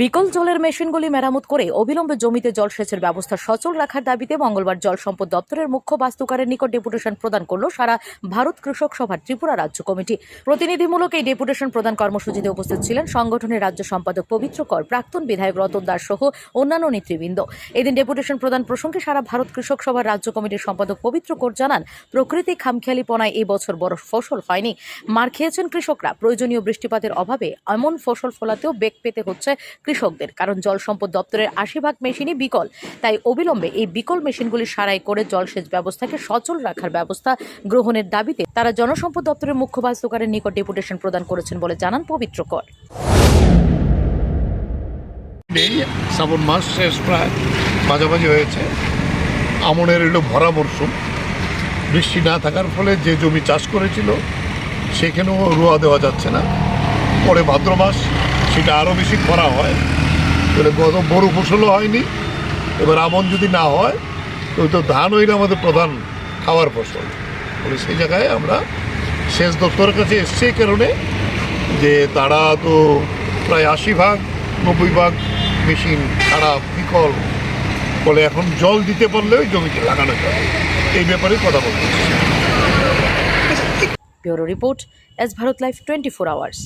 বিকল জলের মেশিনগুলি মেরামত করে অবিলম্বে জমিতে জলসেচের ব্যবস্থা সচল রাখার দাবিতে মঙ্গলবার জল সম্পদ দপ্তরের মুখ্য বাস্তুকারের নিকট ডেপুটেশন প্রদান করল সারা ভারত কৃষক সভার ত্রিপুরা রাজ্য কমিটি। প্রতিনিধিমূলক এই ডেপুটেশন প্রদান কর্মসূচিতে উপস্থিত ছিলেন সংগঠনের রাজ্য সম্পাদক পবিত্র কর, প্রাক্তন বিধায়ক রতন দাস সহ অন্যান্য নেতৃবৃন্দ। এদিন ডেপুটেশন প্রদান প্রসঙ্গে সারা ভারত কৃষক সভার রাজ্য কমিটির সম্পাদক পবিত্র কর জানান, প্রকৃতি খামখেয়ালিপনায় এই বছর বড় ফসল হয়নি। মার খেয়েছেন কৃষকরা। প্রয়োজনীয় বৃষ্টিপাতের অভাবে এমন ফসল ফলাতেও বেগ পেতে হচ্ছে কৃষকদের, কারণ জল সম্পদ দপ্তরের আশি ভাগ মেশিনই বিকল। তাই অবিলম্বে এই বিকল মেশিনগুলি সারাই করে জলসেচ ব্যবস্থাকে সচল রাখার ব্যবস্থা গ্রহণের দাবিতে তারা জনসম্পদ দপ্তরের মুখ্য বাস্তুকারের নিকট ডেপুটেশন প্রদান করেছেন বলে জানান পবিত্র কর। শ্রাবণ মাস শেষ প্রায় মাঝামাঝি হয়েছে। আমনের এলো ভরা মরশুম। বৃষ্টি না থাকার ফলে যে জমি চাষ করেছিল, সেখানেও রোয়া দেওয়া যাচ্ছে না। পরে ভাদ্র মাস সেটা আরও বেশি খরা হয়, তাহলে গত বড় ফসলও হয়নি, এবার আমন যদি না হয়, তো তো ধান হইলে আমাদের প্রধান খাওয়ার ফসল। বলে সেই জায়গায় আমরা সেচ দপ্তরের কাছে এসছে এই কারণে যে তারা তো প্রায় আশি ভাগ, নব্বই ভাগ মেশিন খারাপ বিকল বলে এখন জল দিতে পারলে ওই জমিতে লাগানো যাবে এই ব্যাপারে কথা বলতে। Bureau report, S Bharat life twenty four hours.